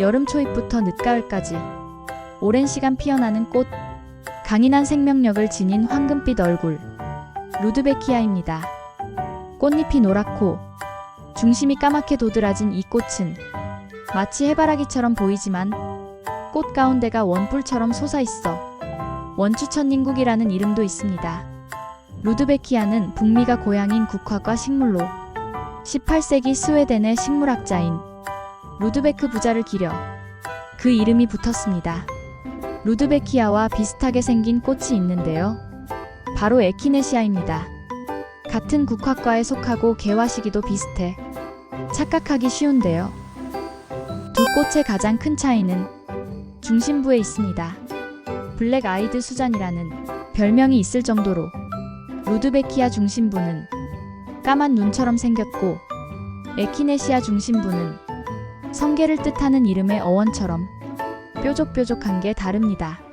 여름 초입부터 늦가을까지 오랜 시간 피어나는 꽃, 강인한 생명력을 지닌 황금빛 얼굴, 루드베키아입니다. 꽃잎이 노랗고 중심이 까맣게 도드라진 이 꽃은 마치 해바라기처럼 보이지만 꽃 가운데가 원뿔처럼 솟아있어 원추천닝국이라는 이름도 있습니다. 루드베키아는 북미가 고향인 국화과 식물로 18세기 스웨덴의 식물학자인 루드베크 부자를 기려 그 이름이 붙었습니다. 루드베키아와 비슷하게 생긴 꽃이 있는데요. 바로 에키네시아입니다. 같은 국화과에 속하고 개화 시기도 비슷해 착각하기 쉬운데요. 두 꽃의 가장 큰 차이는 중심부에 있습니다. 블랙 아이드 수잔이라는 별명이 있을 정도로 루드베키아 중심부는 까만 눈처럼 생겼고 에키네시아 중심부는 성게를 뜻하는 이름의 어원처럼 뾰족뾰족한 게 다릅니다.